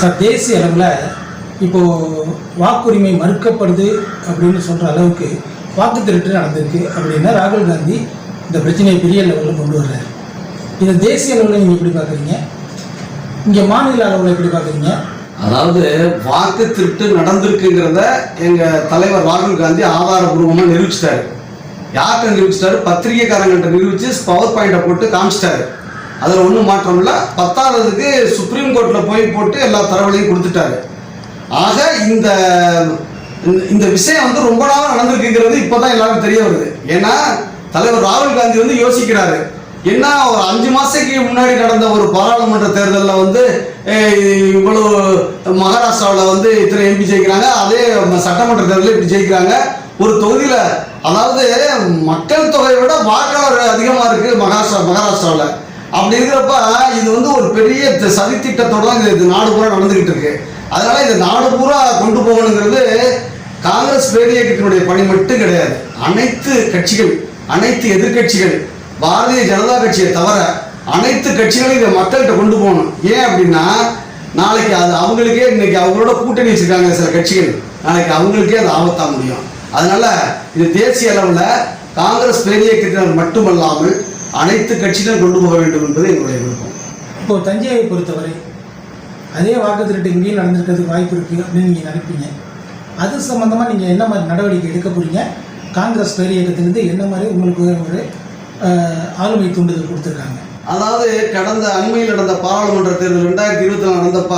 Sir தேசிய அளவில் இப்போது வாக்குரிமை மறுக்கப்படுது அப்படின்னு சொல்கிற அளவுக்கு வாக்கு திருட்டு நடந்திருக்கு அப்படின்னா ராகுல் காந்தி இந்த பிரச்சனையை பெரிய லெவலில் கொண்டு வர்றாரு? இதை தேசிய அளவில் நீங்கள் எப்படி பார்க்குறீங்க? இங்கே மாநில அளவில் எப்படி பார்க்குறீங்க? அதாவது வாக்கு திருட்டு நடந்திருக்குங்கிறத எங்கள் தலைவர் ராகுல் காந்தி ஆதாரபூர்வமாக நிரூபிச்சிட்டாரு. யார்கிட்ட நிரூபிச்சிட்டாரு? பத்திரிகைக்காரங்கள்ட்ட நிரூபிச்சு பவர் பாயிண்ட்டை போட்டு காமிச்சிட்டாரு. அதில் ஒன்றும் மாற்றம் இல்லை. பத்தாவதுக்கு சுப்ரீம் கோர்ட்டில் போய் போட்டு எல்லா தரவுகளையும் கொடுத்துட்டாரு. ஆக இந்த இந்த- இந்த விஷயம் வந்து ரொம்ப நாளாக நடந்திருக்குங்கிறது இப்போதான் எல்லாரும் தெரிய வருது. ஏன்னா தலைவர் ராகுல் காந்தி வந்து யோசிக்கிறாரு. என்ன ஒரு அஞ்சு மாதத்துக்கு முன்னாடி நடந்த ஒரு பாராளுமன்ற தேர்தலில் வந்து இவ்வளோ மகாராஷ்டிராவில் வந்து இத்தனை எம்பி ஜெயிக்கிறாங்க அதே சட்டமன்ற தேர்தலில் இப்படி ஜெயிக்கிறாங்க. ஒரு தொகுதியில் அதாவது மக்கள் தொகையை விட வாக்காளர் அதிகமாக இருக்குது மகாராஷ்டிரா மகாராஷ்டிராவில். அப்படி இருக்கிறப்ப இது வந்து ஒரு பெரிய சதித்திட்டத்தோட தான் இது- நாடு பூரா நடந்துகிட்டு இருக்கு. அதனால இந்த நாடு பூரா கொண்டு போகணுங்கிறது காங்கிரஸ் பேரியக்கத்தினுடைய பணி மட்டும் கிடையாது. அனைத்து கட்சிகள் அனைத்து எதிர்க்கட்சிகள் பாரதிய ஜனதா கட்சியை தவிர அனைத்து கட்சிகளும் இதை மக்கள்கிட்ட கொண்டு போகணும். ஏன் அப்படின்னா நாளைக்கு அது அவங்களுக்கே இன்னைக்கு அவங்களோட கூட்டணி வச்சிருக்காங்க சில கட்சிகள். நாளைக்கு அவங்களுக்கே அது ஆபத்தா முடியும். அதனால இது தேசிய அளவில் காங்கிரஸ் பேரியக்கத்தினர் மட்டுமல்லாமல் அனைத்து கட்சியிலும் கொண்டு போக வேண்டும் என்பது என்னுடைய விருப்பம். இப்போது தஞ்சையை பொறுத்தவரை அதே வாக்கு திருட்டு இங்கேயும் நடந்திருக்கிறதுக்கு வாய்ப்பு இருக்குது அப்படின்னு நீங்கள் நினைப்பீங்க. அது சம்மந்தமாக நீங்கள் என்ன மாதிரி நடவடிக்கை எடுக்க போகிறீங்க காங்கிரஸ் பேர் இயக்கத்திலிருந்து என்ன மாதிரி உங்களுக்கு ஒரு ஆளுமை தூண்டுதல் கொடுத்துருக்காங்க? அதாவது கடந்த அண்மையில் நடந்த பாராளுமன்ற தேர்தல் ரெண்டாயிரத்தி இருபத்தி நாலு நடந்தப்ப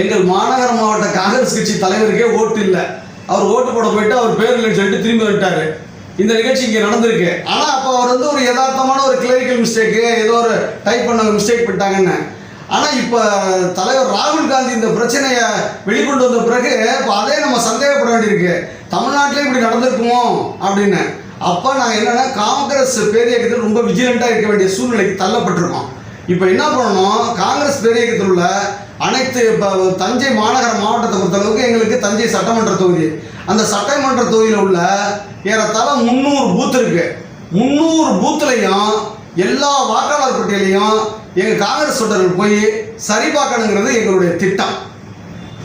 எங்கள் மாநகர மாவட்ட காங்கிரஸ் கட்சி தலைவருக்கே ஓட்டு இல்லை. அவர் ஓட்டு போட போயிட்டு அவர் பேர் இல்லைன்னு சொல்லிட்டு திரும்பி வந்துட்டாரு. இந்த நிகழ்ச்சி இங்கே நடந்திருக்கு. ஆனால் அப்போ அவர் வந்து ஒரு யதார்த்தமான ஒரு கிளரிக்கல் மிஸ்டேக்கு ஏதோ ஒரு டைப் பண்ண ஒரு மிஸ்டேக் பண்ணிட்டாங்கன்னு. ஆனால் இப்போ தலைவர் ராகுல் காந்தி இந்த பிரச்சனையை வெளிக்கொண்டு வந்த பிறகு இப்போ அதே நம்ம சந்தேகப்பட வேண்டியிருக்கு. தமிழ்நாட்டிலே இப்படி நடந்திருக்குமோ? அப்படின்னு. அப்போ நான் என்னென்னா காங்கிரஸ் பேரியக்கத்தில் ரொம்ப விஜிலண்ட்டாக இருக்க வேண்டிய சூழ்நிலைக்கு தள்ளப்பட்டிருக்கோம். இப்போ என்ன பண்ணணும்? காங்கிரஸ் பேரியக்கத்தில் உள்ள அனைத்து இப்போ தஞ்சை மாநகர மாவட்டத்தை பொறுத்தளவுக்கு எங்களுக்கு தஞ்சை சட்டமன்ற தொகுதி. அந்த சட்டமன்ற தொகுதியில் உள்ள ஏறத்தாழ முந்நூறு பூத் இருக்கு. முந்நூறு பூத்துலையும் எல்லா வாக்காளர் பட்டியலையும் எங்கள் காங்கிரஸ் தொண்டர்கள் போய் சரி பார்க்கணுங்கிறது எங்களுடைய திட்டம்.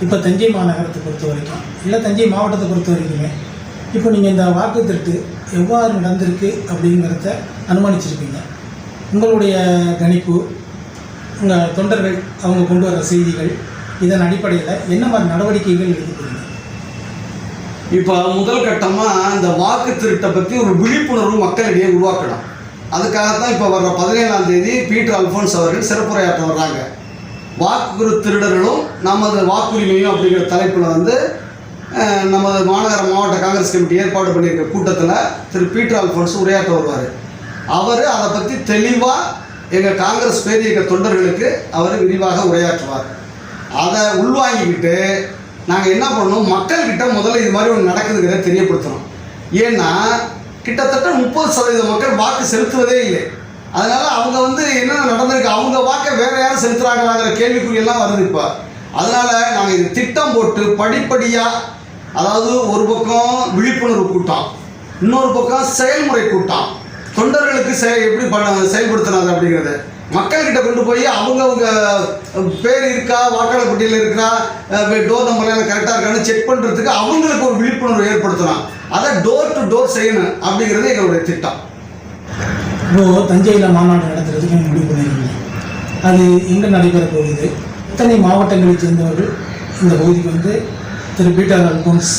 இப்போ தஞ்சை மாநகரத்தை பொறுத்த வரைக்கும் இல்லை தஞ்சை மாவட்டத்தை பொறுத்த வரைக்குமே இப்போ நீங்கள் இந்த வாக்கு திருட்டு எவ்வாறு நடந்திருக்கு அப்படிங்கிறத அனுமானிச்சிருப்பீங்க. உங்களுடைய கணிப்பு உங்கள் தொண்டர்கள் அவங்க கொண்டு வர செய்திகள் இதன் அடிப்படையில் என்ன மாதிரி நடவடிக்கைகள் எடுத்துக்கிறீங்க இப்போ முதல் கட்டமாக இந்த வாக்கு திருட்டை பற்றி ஒரு விழிப்புணர்வு மக்களிடையே உருவாக்கணும். அதுக்காகத்தான் இப்போ வர்ற பதினேழாம் தேதி பீட்டர் அல்ஃபோன்ஸ் அவர்கள் சிறப்புரையாற்ற வர்றாங்க. வாக்கு திருடர்களும் நமது வாக்குரிமையும் அப்படிங்கிற தலைப்பில் வந்து நமது மாநகர மாவட்ட காங்கிரஸ் கமிட்டி ஏற்பாடு பண்ணியிருக்க கூட்டத்தில் திரு பீட்டர் அல்ஃபோன்ஸ் உரையாற்ற வருவார். அவர் அதை பற்றி தெளிவாக எங்கள் காங்கிரஸ் பேரியக்க தொண்டர்களுக்கு அவர் விரிவாக உரையாற்றுவார். அதை உள்வாங்கிக்கிட்டு நாங்கள் என்ன பண்ணணும்? மக்கள்கிட்ட முதல்ல இது மாதிரி ஒன்று நடக்குதுங்கிறத தெரியப்படுத்தணும். ஏன்னா கிட்டத்தட்ட முப்பது சதவீத மக்கள் வாக்கு செலுத்துவதே இல்லை. அதனால் அவங்க வந்து என்ன நடந்திருக்கு? அவங்க வாக்கை வேற யாரும் செலுத்துறாங்களாங்கிற கேள்விக்குறியெல்லாம் வருது இப்போ. அதனால் நாங்கள் இது திட்டம் போட்டு படிப்படியாக அதாவது ஒரு பக்கம் விழிப்புணர்வு கூட்டம் இன்னொரு பக்கம் செயல்முறை கூட்டம் தொண்டர்களுக்கு செய எப்படி பண்ண செயல்படுத்தினாங்க அப்படிங்கிறத? மக்கள்கிட்ட கொண்டு போய் அவங்கவுங்க பேர் இருக்கா வாக்காளர் பட்டியலில் இருக்கா டோர் நம்பர்லாம் கரெக்டாக இருக்கான்னு செக் பண்ணுறதுக்கு அவங்களுக்கு ஒரு விழிப்புணர்வு ஏற்படுத்தலாம். அதை டோர் டு டோர் செய்யணும் அப்படிங்கிறது எங்களுடைய திட்டம். இப்போது தஞ்சையில் மாநாடு நடத்துறதுக்கு முடிவு பண்ணியிருக்கீங்க அது எங்கே நடைபெற போகுது? எத்தனை மாவட்டங்களைச் சேர்ந்தவர்கள் இந்த பகுதிக்கு வந்து திரு. பீட்டர் அல்போன்ஸ்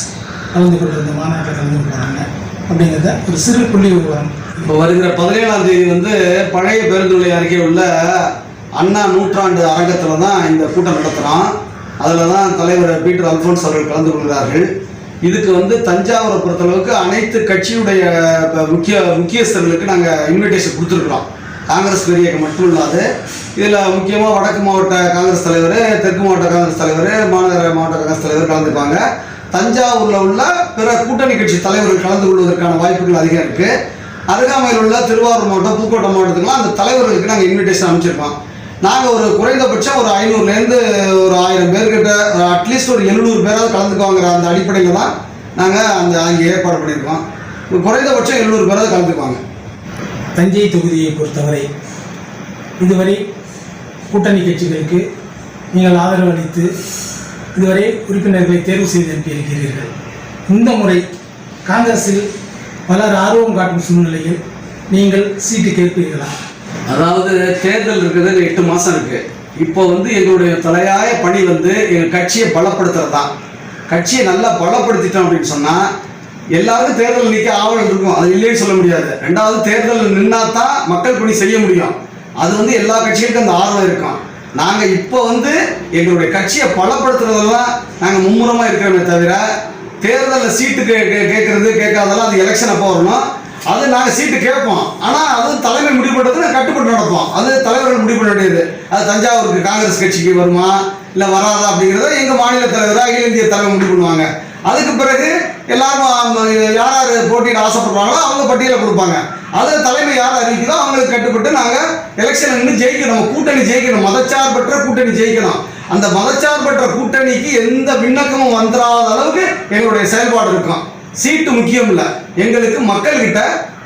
கலந்து கொண்டிருந்த இந்த மாநாட்டில் கலந்து கொண்டாங்க? அப்படிங்கிறத ஒரு சிறு புள்ளி விவரம் இப்போ வருகிற பதினேழாம் தேதி வந்து பழைய பேருந்து அருகே உள்ள அண்ணா நூற்றாண்டு அரங்கத்தில் தான் இந்த கூட்டம் நடத்துகிறோம் அதில் தான் தலைவர் பீட்டர் அல்ஃபோன்ஸ் அவர்கள் கலந்து கொள்கிறார்கள். இதுக்கு வந்து தஞ்சாவூரை பொறுத்தளவுக்கு அனைத்து கட்சியுடைய முக்கிய முக்கியஸ்தர்களுக்கு நாங்கள் இன்விடேஷன் கொடுத்துருக்குறோம். காங்கிரஸ் பெரியக்கு மட்டும் இல்லாது இதில் முக்கியமாக வடக்கு மாவட்ட காங்கிரஸ் தலைவர் தெற்கு மாவட்ட காங்கிரஸ் தலைவர் மாநகர மாவட்ட காங்கிரஸ் தலைவர் கலந்துப்பாங்க. தஞ்சாவூரில் உள்ள பிற கூட்டணி கட்சி தலைவர்கள் கலந்து கொள்வதற்கான வாய்ப்புகள் அதிகம் இருக்குது அருகாமையில் உள்ள திருவாரூர் மாவட்டம் புதுக்கோட்டை மாவட்டத்துக்குலாம் அந்த தலைவர்களுக்கு நாங்கள் இன்விடேஷன் அனுப்பிச்சிருக்கோம். நாங்கள் ஒரு குறைந்தபட்சம் ஒரு ஐநூறுலேருந்து ஒரு ஆயிரம் பேர்கிட்ட அட்லீஸ்ட் ஒரு எழுநூறு பேராவது கலந்துக்குவாங்கிற அந்த அடிப்படையில் தான் நாங்கள் அந்த அங்கே ஏற்பாடு பண்ணியிருக்கோம் குறைந்தபட்சம் எழுநூறு பேராவது கலந்துக்குவாங்க. தஞ்சை தொகுதியை பொறுத்தவரை இதுவரை கூட்டணி கட்சிகளுக்கு நீங்கள் ஆதரவு அளித்து இதுவரை உறுப்பினர்களை தேர்வு செய்து அனுப்பியிருக்கிறீர்கள் இந்த முறை காங்கிரஸில் பலர் ஆர்வம் காட்டும் சூழ்நிலையில் நீங்கள் சீட்டு கேட்பீர்களா? அதாவது தேர்தல் இருக்கிறது எட்டு மாசம் இருக்கு. இப்போ வந்து எங்களுடைய தலையாய பணி வந்து எங்கள் கட்சியை பலப்படுத்துறது? தான் கட்சியை நல்லா பலப்படுத்திட்டோம் அப்படின்னு சொன்னால் எல்லாருக்கும் தேர்தல் நிற்க ஆவல் இருக்கும். அது இல்லைன்னு சொல்ல முடியாது. ரெண்டாவது தேர்தல் நின்னா தான் மக்கள் பணி செய்ய முடியும். அது வந்து எல்லா கட்சிகளுக்கும் அந்த ஆர்வம் இருக்கும். நாங்க இப்போ வந்து எங்களுடைய கட்சியை பலப்படுத்துறதெல்லாம் நாங்க மும்முரமா இருக்கிறோமே தவிர தேர்தலில் சீட்டு கே கேட்கறது கேட்காதெல்லாம் அது எலெக்ஷன் அப்போ வரணும். அது நாங்கள் சீட்டு கேட்போம். ஆனால் அது தலைமை முடிவு பண்ணுறது நாங்கள் கட்டுப்பட்டு நடப்போம். அது தலைவர்கள் முடிவு பண்ண வேண்டியது. அது தஞ்சாவூருக்கு காங்கிரஸ் கட்சிக்கு வருமா? இல்லை வராதா அப்படிங்கிறத எங்கள் மாநில தலைவராக அகில இந்திய தலைவர் முடிவு பண்ணுவாங்க. அதுக்கு பிறகு எல்லாரும் யார் யார் போட்டியிட ஆசைப்படுறாங்களோ அவங்க பட்டியலை கொடுப்பாங்க. அது தலைமை யார் அறிவிக்குதோ அவங்களுக்கு கட்டுப்பட்டு நாங்கள் எலெக்ஷன் நின்று ஜெயிக்கணும். கூட்டணி ஜெயிக்கணும். மதச்சார்பற்ற கூட்டணி ஜெயிக்கணும். அந்த மதச்சார்பற்ற கூட்டணிக்கு எந்த விண்ணக்கமும் வந்துடாத அளவுக்கு எங்களுடைய செயல்பாடு இருக்கும். சீட்டு முக்கியம் இல்லை. எங்களுக்கு மக்கள்கிட்ட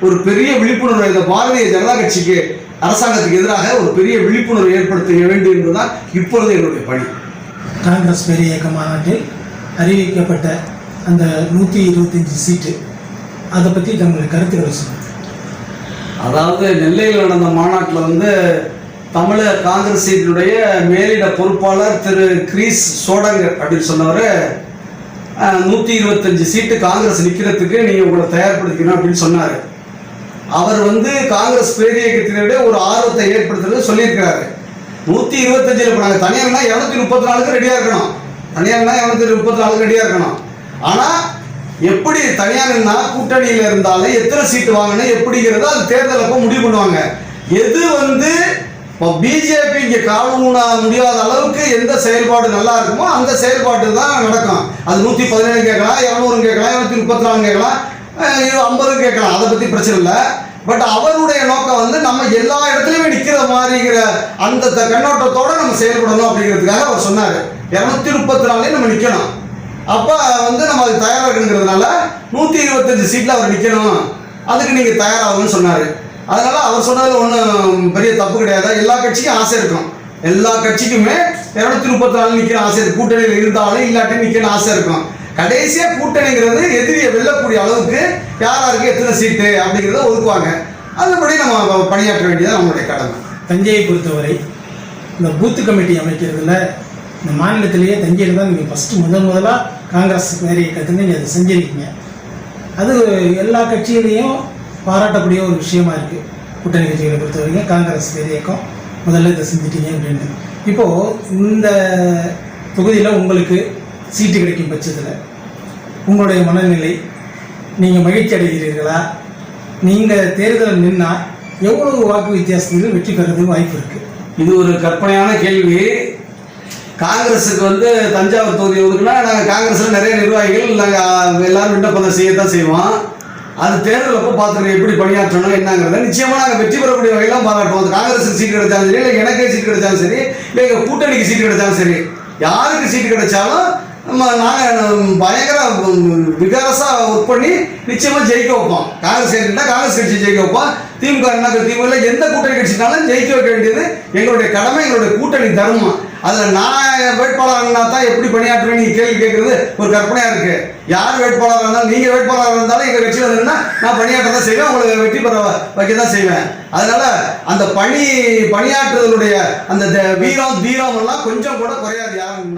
ஒரு பெரிய விழிப்புணர்வு இந்த பாரதிய ஜனதா கட்சிக்கு அரசாங்கத்துக்கு எதிராக ஒரு பெரிய விழிப்புணர்வு ஏற்படுத்த வேண்டும் என்பதுதான் இப்பொழுது என்னுடைய பணி. காங்கிரஸ் பெரிய இயக்க மாநாட்டில் அறிவிக்கப்பட்ட அந்த நூற்றி இருபத்தஞ்சி சீட்டு அதை பற்றி தங்களுடைய கருத்துக்களை சொல்லுங்கள் அதாவது நெல்லையில் நடந்த மாநாட்டில் வந்து தமிழக காங்கிரஸினுடைய மேலிட பொறுப்பாளர் திரு கிரீஸ் சோடங்கர் அப்படின்னு சொன்னவர் நூற்றி இருபத்தஞ்சி சீட்டு காங்கிரஸ் நிற்கிறதுக்கு நீங்கள் உங்களை தயார்படுத்திக்கணும் அப்படின்னு சொன்னார். அவர் வந்து காங்கிரஸ் பேரியக்கத்தினுடைய ஒரு ஆர்வத்தை ஏற்படுத்துறது சொல்லியிருக்கிறாரு. நூற்றி இருபத்தஞ்சில் இப்போ நாங்கள் தனியார்னா இரநூத்தி முப்பத்தி நாலுக்கு ரெடியாக இருக்கணும். தனியார்னா இரநூத்தி முப்பத்தி நாலுக்கு ரெடியாக இருக்கணும். ஆனால் எப்படி தனியார்னா கூட்டணியில் இருந்தாலும் எத்தனை சீட்டு வாங்கணும் எப்படிங்கிறத அது தேர்தல் அப்போ முடிவு பண்ணுவாங்க. எது வந்து இப்போ பிஜேபி இங்கே காண முடியாத அளவுக்கு எந்த செயல்பாடு நல்லா இருக்குமோ அந்த செயல்பாடு தான் நடக்கும். அது நூற்றி பதினேழு கேட்கலாம் இரநூறு கேட்கலாம் இரநூத்தி முப்பத்தி நாலு கேட்கலாம் ஐம்பது கேட்கலாம். அதை பற்றி பிரச்சனை இல்லை. பட் அவருடைய நோக்கம் வந்து நம்ம எல்லா இடத்துலையுமே நிற்கிற மாதிரிங்கிற அந்த த- கண்ணோட்டத்தோட நம்ம செயல்படணும் அப்படிங்கிறதுக்காக அவர் சொன்னார். இரநூத்தி முப்பத்தி நாலுலேயும் நம்ம நிற்கணும் அப்போ வந்து நம்ம அதுக்கு தயாராக இருக்குங்கிறதுனால நூற்றி இருபத்தஞ்சு சீட்டில் அவர் நிற்கணும் அதுக்கு நீங்கள் தயாராகணும்னு சொன்னார். அதனால் அவர் சொன்னதில் ஒன்றும் பெரிய தப்பு கிடையாது. எல்லா கட்சிக்கும் ஆசை இருக்கும். எல்லா கட்சிக்குமே இரநூத்தி முப்பத்தி நாலு நிற்கிற ஆசை இருக்கும் கூட்டணியில் இருந்தாலும் இல்லாட்டி நிற்கிற ஆசை இருக்கும். கடைசியாக கூட்டணிங்கிறது எதிரியை வெல்லக்கூடிய அளவுக்கு யார் யாருக்கு எத்தனை சீட்டு அப்படிங்கிறத ஒதுக்குவாங்க. அதுபடி நம்ம பணியாற்ற வேண்டியது நம்மளுடைய கடமை. தஞ்சையை பொறுத்தவரை இந்த பூத்து கமிட்டி அமைக்கிறதுல இந்த மாநிலத்திலேயே தஞ்சையில் தான் நீங்கள் ஃபஸ்ட்டு முதன் முதலாக காங்கிரஸ் மேரி இயக்கத்தில் நீங்கள் அதை செஞ்சிருக்கீங்க. அது எல்லா கட்சியிலையும் பாராட்டக்கூடிய ஒரு விஷயமா இருக்குது கூட்டணி கட்சிகளை பொறுத்த வரைக்கும் காங்கிரஸ் வேறு இயக்கம் முதல்ல இதை செஞ்சிட்டீங்க அப்படின்னு இப்போது இந்த தொகுதியில் உங்களுக்கு சீட்டு கிடைக்கும் பட்சத்தில் உங்களுடைய மனநிலை நீங்கள் மகிழ்ச்சி அடைகிறீர்களா? நீங்கள் தேர்தலில் நின்னால் எவ்வளவு வாக்கு வித்தியாசத்தில் வெற்றி பெறதுக்கு வாய்ப்பு இருக்குது இது ஒரு கற்பனையான கேள்வி. காங்கிரஸுக்கு வந்து தஞ்சாவூர் தொகுதி ஒதுக்குனா நாங்கள் காங்கிரஸில் நிறைய நிர்வாகிகள் நாங்கள் எல்லாரும் விண்ணப்பம் செய்யத்தான் செய்வோம். அது தேர்தல் அப்போ பார்த்துருக்கோம் எப்படி பணியாற்றணும் என்னங்கிறத நிச்சயமாக நாங்கள் வெற்றி பெறக்கூடிய வகையெல்லாம் பாராட்டுவோம். அது காங்கிரஸுக்கு சீட்டு கிடைச்சாலும் சரி இல்லை எனக்கே சீட் கிடைச்சாலும் சரி இல்லை எங்கள் கூட்டணிக்கு சீட்டு கிடைச்சாலும் சரி யாருக்கு சீட்டு கிடைச்சாலும் நம்ம நாங்கள் பயங்கர விகாரஸாக ஒர்க் பண்ணி நிச்சயமாக ஜெயிக்க வைப்போம். காங்கிரஸ் கட்சினா காங்கிரஸ் கட்சி ஜெயிக்க வைப்போம். திமுக என்ன திமுக எந்த கூட்டணி கட்சினாலும் ஜெயிக்க வைக்க வேண்டியது எங்களுடைய கடமை எங்களுடைய கூட்டணி தர்மம். அதில் நான் வேட்பாளர்னா தான் எப்படி பணியாற்றுவேன் நீங்கள் கேள்வி கேட்குறது ஒரு கற்பனையாக இருக்குது யார் வேட்பாளராக இருந்தாலும் நீங்கள் வேட்பாளராக இருந்தாலும் எங்கள் கட்சியில் இருந்தீங்கன்னா நான் பணியாற்ற தான் செய்வேன் உங்களுக்கு வெற்றி பெற வைக்க தான் செய்வேன். அதனால் அந்த பணி பணியாற்றுதலுடைய அந்த த- வீரம் தீரம் எல்லாம் கொஞ்சம் கூட குறையாது யாரும்